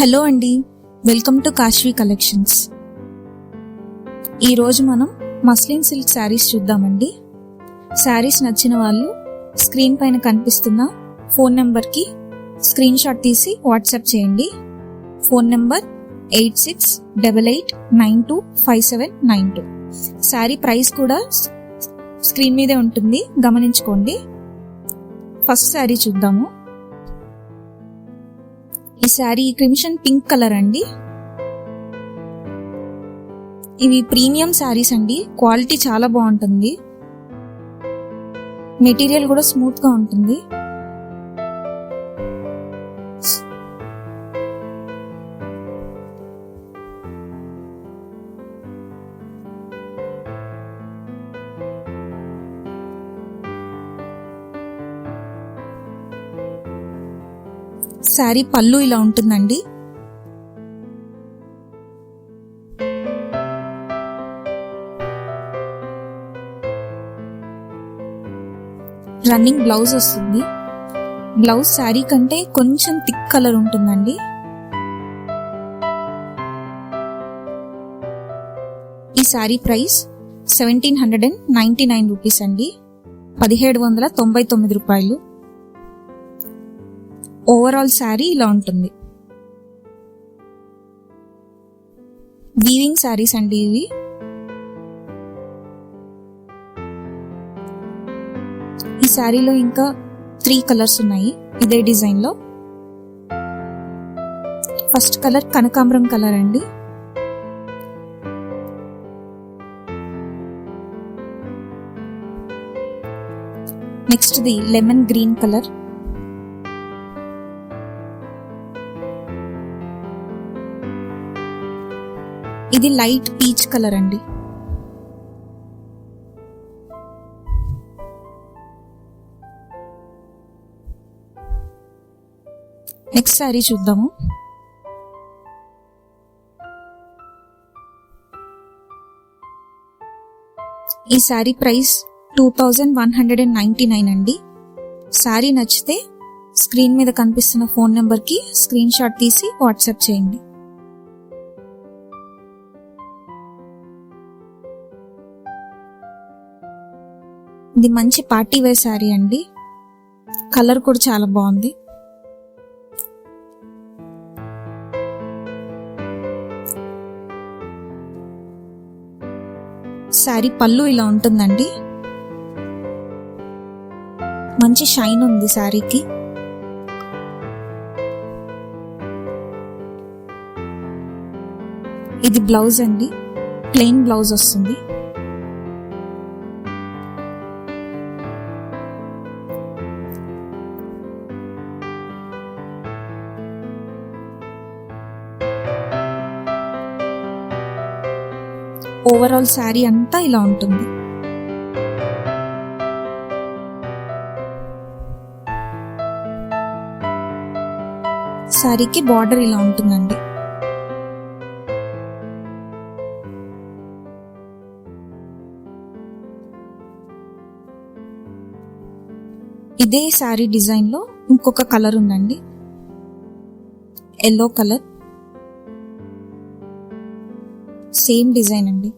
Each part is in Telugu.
హలో అండి. Welcome to Kashvi collections. ఈరోజు మనం మస్లిన్ సిల్క్ శారీస్ చూద్దామండి. శారీస్ నచ్చిన వాళ్ళు స్క్రీన్ పైన కనిపిస్తున్న ఫోన్ నెంబర్కి స్క్రీన్ షాట్ తీసి వాట్సాప్ చేయండి. Phone number eight six double eight nine two five seven nine two. Sari price కూడా స్క్రీన్ మీదే ఉంటుంది. గమనించుకోండి. ఫస్ట్ శారీ చూద్దాము. ఈ శారీ క్రిమిషన్ పింక్ కలర్ అండి. ఇవి ప్రీమియం శారీస్ అండి. క్వాలిటీ చాలా బాగుంటుంది. మెటీరియల్ కూడా స్మూత్గా ఉంటుంది. శారీ పళ్ళు ఇలా ఉంటుందండి. రన్నింగ్ బ్లౌజ్ వస్తుంది. బ్లౌజ్ శారీ కంటే కొంచెం థిక్ కలర్ ఉంటుందండి. ఈ sari price seventeen hundred and ninety nine rupees అండి. పదిహేడు వందల తొంభై తొమ్మిది రూపాయలు. ఓవరాల్ శారీ ఇలా ఉంటుంది. వీవింగ్ శారీస్ అండి ఇవి. ఈ శారీలో ఇంకా త్రీ కలర్స్ ఉన్నాయి. ఇదే డిజైన్లో. ఫస్ట్ కలర్ కనకాంబరం కలర్ అండి. Next the lemon green colour. ఇది లైట్ పీచ్ కలర్ అండి. నెక్స్ట్ శారీ చూద్దాము. ఈ sari price two thousand one hundred and ninety nine అండి. శారీ నచ్చితే స్క్రీన్ మీద కనిపిస్తున్న ఫోన్ నెంబర్కి స్క్రీన్ షాట్ తీసి వాట్సాప్ చేయండి. ఇది మంచి పార్టీ వేర్ శారీ అండి. కలర్ కూడా చాలా బాగుంది. శారీ పళ్ళు ఇలా ఉంటుందండి. మంచి షైన్ ఉంది శారీకి. ఇది బ్లౌజ్ అండి. ప్లెయిన్ బ్లౌజ్ వస్తుంది. ఓవరాల్ శారీ అంతా ఇలా ఉంటుంది. శారీకి బార్డర్ ఇలా ఉంటుందండి. ఇదే శారీ డిజైన్లో ఇంకొక కలర్ ఉందండి. ఎల్లో కలర్ సేమ్ డిజైన్ అండి.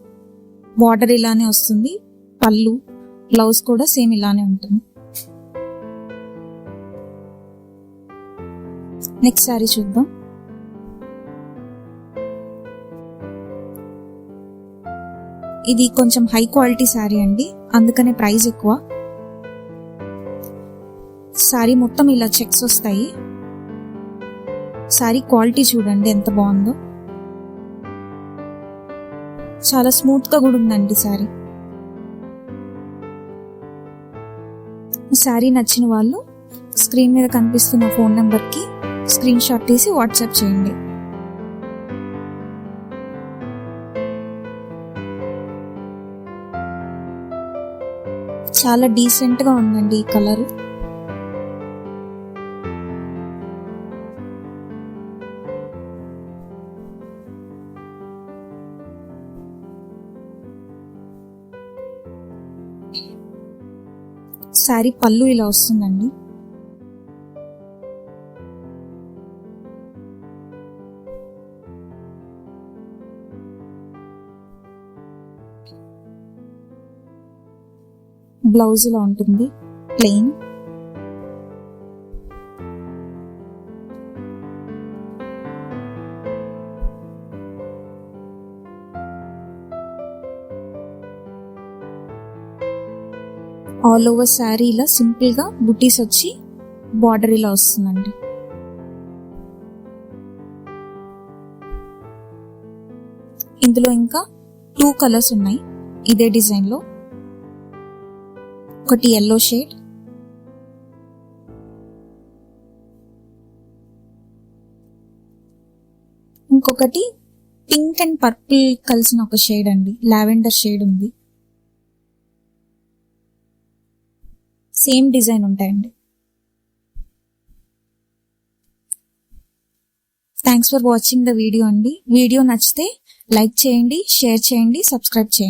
బార్డర్ ఇలానే వస్తుంది. పళ్ళు బ్లౌజ్ కూడా సేమ్ ఇలానే ఉంటుంది. నెక్స్ట్ శారీ చూద్దాం. ఇది కొంచెం హై క్వాలిటీ శారీ అండి. అందుకనే ప్రైస్ ఎక్కువ. శారీ మొత్తం ఇలా చెక్స్ వస్తాయి. శారీ క్వాలిటీ చూడండి ఎంత బాగుందో. చాలా స్మూత్గా కూడా ఉందండి శారీ. శారీ నచ్చిన వాళ్ళు స్క్రీన్ మీద కనిపిస్తున్న ఫోన్ నెంబర్కి స్క్రీన్ షాట్ తీసి వాట్సాప్ చేయండి. చాలా డీసెంట్గా ఉందండి ఈ కలర్. శారీ పళ్ళు ఇలా వస్తుందండి. బ్లౌజ్ ఇలా ఉంటుంది. ప్లెయిన్. ఆల్ ఓవర్ శారీ ఇలా సింపుల్గా బుటీస్ వచ్చి బార్డర్ ఇలా వస్తుందండి. ఇందులో ఇంకా టూ కలర్స్ ఉన్నాయి. ఇదే డిజైన్లో. ఒకటి ఎల్లో షేడ్ ఇంకొకటి పింక్ అండ్ పర్పుల్ కలిసిన ఒక షేడ్ అండి. లావెండర్ షేడ్ ఉంది. సేమ్ డిజైన్ ఉంటాయండి. Thanks for watching the video అండి. వీడియో నచ్చితే లైక్ చేయండి షేర్ చేయండి సబ్స్క్రైబ్ చేయండి.